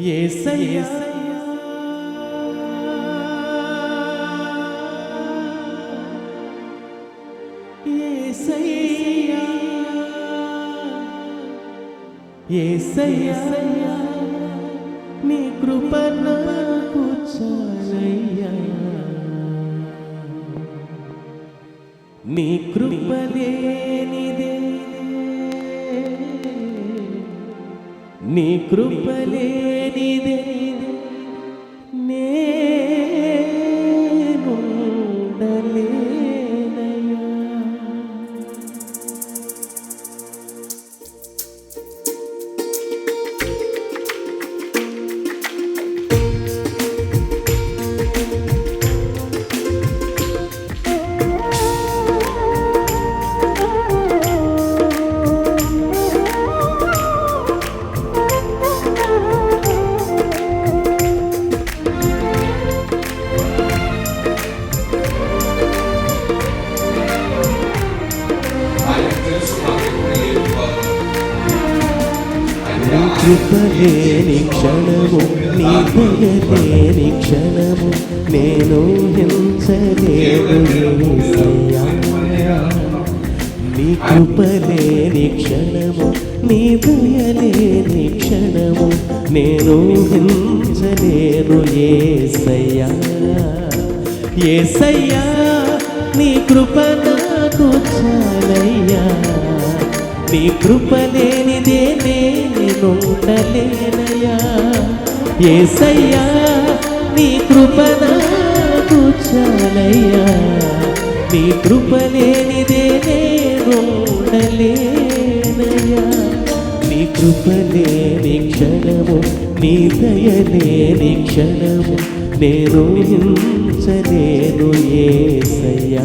ఏసయ్యా. ఏసయ్యా. ఏసయ్యా. నీ కృప నాకు చాలయ్యా. నీ కృప లేనిదే నీ కృప కృపలేని క్షణము నీ దయలేని క్షణము నేను హింసలేను నీ కృపలేని క్షణము నీ దయలేని క్షణము నేను హింసలేను ఏసయ్యా ఏసయ్యా నీ కృప నాకు చాలయ్యా. నీ కృప లేనిదే నేనుండలేనయ్యా ఏసయ్యా నీ కృప నాకు చాలయ్యా. నీ కృప లేనిదే నేనుండలేనయ్యా నీ కృప లేని క్షణము నీ దయ లేని క్షణము నేను హింసలేను ఏసయ్యా.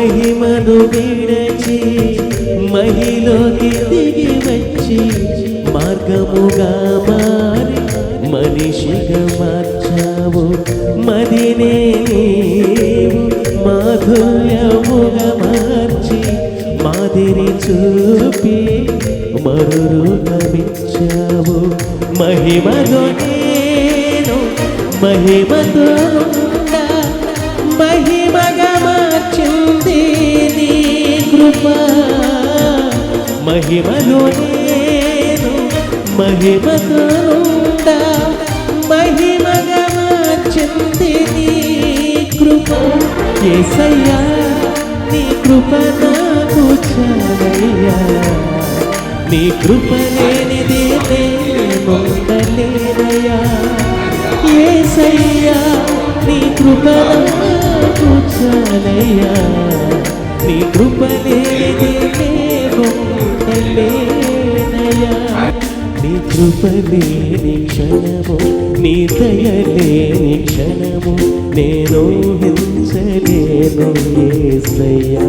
మహిమను విడచి మహిలోకి దిగి వచ్చి మార్గముగా మారి మనిషిగా మార్చావు. మదినే నీవు మాధుర్యముగా మార్చి మాదిరి చూపి మరురూపమిచ్చావు. మహిమలో నేను మహిమతో కృప మహిమలో నేను మహిమతో ఉండా మహిమగా మార్చింది నీ కృప. ఏసయ్యా నీ కృప నాకు చాలయ్యా. నీ కృప లేనిదే నేనుండలేనయ్యా ఏసయ్యా నీ కృప నాకు చాలయ్యా. నీ కృప లేనిదే నీ కృప క్షణము నీ దయలేని క్షణము నేను హింసలేను ఏసయ్యా.